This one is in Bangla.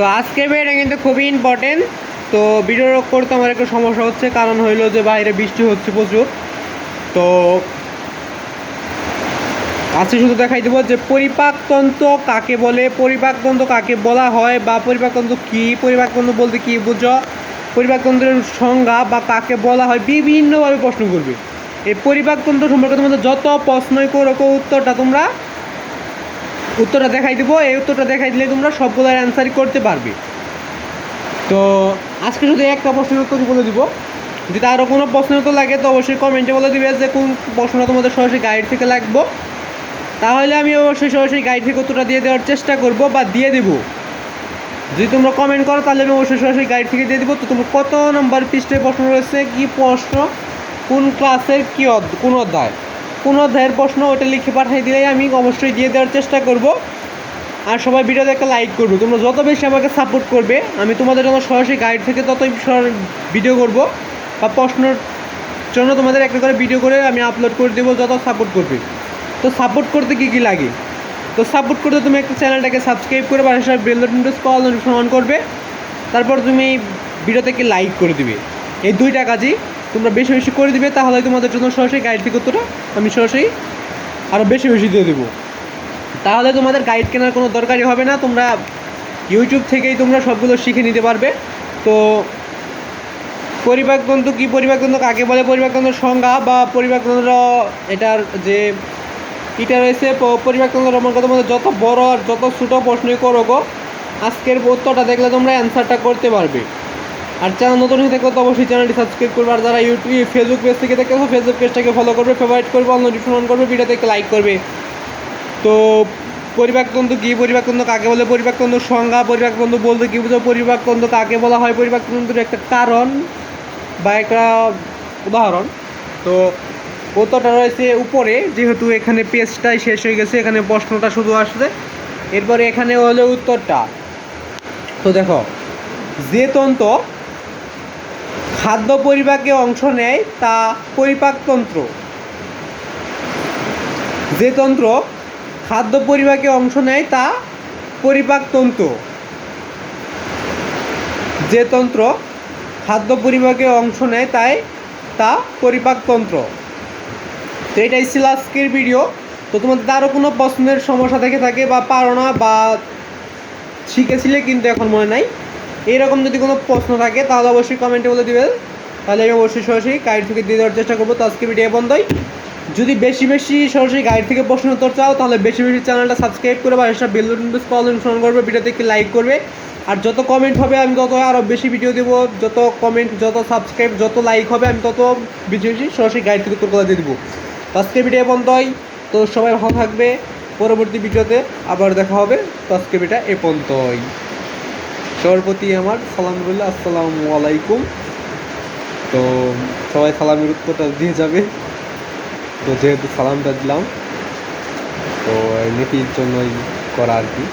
তো আজকে এটা কিন্তু খুবই ইম্পর্টেন্ট তো ভিডিও করতে আমার একটু সমস্যা হচ্ছে, কারণ হইল যে বাইরে বৃষ্টি হচ্ছে প্রচুর। তো আজকে শুধু দেখাই দেবো যে পরিপাকতন্ত্র কাকে বলে পরিপাকতন্ত্র কাকে বলা হয়, বা পরিপাকতন্ত্র কী পরিপাকতন্ত্র বলতে কী বুঝো? পরিপাকতন্ত্রের সংজ্ঞা বা কাকে বলা হয় বিভিন্নভাবে প্রশ্ন করবে। এই পরিপাকতন্ত্র সম্পর্কে তোমাদের যত প্রশ্নই করো উত্তরটা তোমরা উত্তরটা দেখাই দেবো। এই উত্তরটা দেখাই দিলে তোমরা সবগুলোর অ্যান্সারই করতে পারবে। তো আজকে শুধু একটা প্রশ্নের উত্তর বলে দিব। যদি আরও কোনো প্রশ্নের উত্তর লাগে তো অবশ্যই কমেন্টে বলে দিবে যে কোন প্রশ্নটা তোমাদের সরাসরি গাইড থেকে লাগবো। তাহলে আমি অবশ্যই সরাসরি গাইড থেকে উত্তরটা দিয়ে দেওয়ার চেষ্টা করব বা দিয়ে দেবো। যদি তোমরা কমেন্ট করো তাহলে আমি অবশ্যই সরাসরি গাইড থেকে দিয়ে দেবো। তো তোমার কত নম্বর পৃষ্ঠে প্রশ্ন রয়েছে? কি প্রশ্ন? কোন ক্লাসের কী কোন অধ্যায়? কোন অধ্যায়ের প্রশ্ন ওটা লিখে পাঠিয়ে দিলেই আমি অবশ্যই দিয়ে দেওয়ার চেষ্টা করব। আর সবাই ভিডিওতে একটা লাইক করবে। তোমরা যত বেশি আমাকে সাপোর্ট করবে, আমি তোমাদের জন্য সরাসরি গাইড থেকে ততই ভিডিও করব বা প্রশ্নের জন্য তোমাদের একটা করে ভিডিও করে আমি আপলোড করে দেবো যত সাপোর্ট করবে। তো সাপোর্ট করতে কী কী লাগে? তো সাপোর্ট করতে তুমি একটা চ্যানেলটাকে সাবস্ক্রাইব করে বা সেসব bell notification call notification on করবে। তারপর তুমি ভিডিওতে ভিডিওটাকে লাইক করে দিবে। এই দুইটা কাজই তোমরা বেশি বেশি করে দিবে, তাহলে তোমাদের জন্য সরাসরি গাইড উত্তরটা আমি সরাসরি আরও বেশি বেশি দিয়ে দেবো। তাহলে তোমাদের গাইড কেনার কোনো দরকারই হবে না, তোমরা ইউটিউব থেকেই তোমরা সবগুলো শিখে নিতে পারবে। তো পরিপাকতন্ত্র কী পরিপাকতন্ত্র কাকে বলে? পরিপাকতন্ত্রের সংজ্ঞা বা পরিপাকতন্ত্র এটার যে এটা রয়েছে, প- পরিপাকতন্ত্র আমার কথা মধ্যে যত বড় আর যত ছোটো প্রশ্নই করো গো, আজকের উত্তরটা দেখলে তোমরা অ্যান্সারটা করতে পারবে। আর চ্যানেল নতুন হয়ে থাকলে তো অবশ্যই চ্যানেলটি সাবস্ক্রাইব করবে। আর যারা ইউটিউব ফেসবুক পেজ থেকে দেখে ফেসবুক পেজটাকে ফলো করবে ফেভারিট করবে অন্য নোটিফিকেশন করবে ভিডিওতে লাইক করবে। তো পরিপাকতন্ত্র কী পরিপাকতন্ত্র কাকে বলে? পরিপাকতন্ত্র সংজ্ঞা পরিপাকতন্ত্র বলতে কী বুঝো পরিপাকতন্ত্র কাকে বলা হয়? পরিপাকতন্ত্রের একটা কারণ বা একটা উদাহরণ। তো উত্তরটা রয়েছে উপরে, যেহেতু এখানে পেজটাই শেষ হয়ে গেছে, এখানে প্রশ্নটা শুধু আসছে। এরপরে এখানে হলো উত্তরটা। তো দেখো, যে তন্ত্র খাদ্য পরিপাকে অংশ নেয় তা পরিপাকতন্ত্র যে তন্ত্র খাদ্য পরিপাকে অংশ নেয় তা পরিপাকতন্ত্র যে তন্ত্র খাদ্য পরিপাকে অংশ নেয় তাই তা পরিপাকতন্ত্র তো এটাই ছিল আজকের ভিডিও তো তোমাদের আরও কোনো প্রশ্নের সমস্যা থেকে থাকে বা পারো না বা শিখেছিলে কিন্তু এখন মনে নাই। এইরকম যদি কোনো প্রশ্ন থাকে, তাহলে অবশ্যই কমেন্টে বলে দিবে তাহলে আমি অবশ্যই সরাসরি গাইড থেকে দিয়ে দেওয়ার চেষ্টা করব। তো আজকে ভিডিও বন্ধই যদি বেশি বেশি সরাসরি গাইড থেকে প্রশ্ন উত্তর চাও, তাহলে বেশি বেশি চ্যানেলটা সাবস্ক্রাইব করে বা এসব বেল নোটিফিকেশন কল অনুসরণ করবে ভিডিওতে একটি লাইক করবে। আর যত কমেন্ট হবে, আমি তত আরও বেশি ভিডিও দেবো। যত কমেন্ট যত সাবস্ক্রাইব যত লাইক হবে, আমি তত বেশি বেশি সরাসরি গাইড থেকে উত্তর করে দিয়ে দেবো। তো আজকে ভিডিও বন্ধই তো সবাই ভালো থাকবে। পরবর্তী ভিডিওতে আবার দেখা হবে। তো আজকে এ পর্যন্তই। সবার আমার সালাম রইল আসসালামু আলাইকুম। তো সবাই সালামের উত্তরটা দিয়ে যাবে। তো যেহেতু সালামটা দিলাম, তো নেতির জন্যই করা আর কি।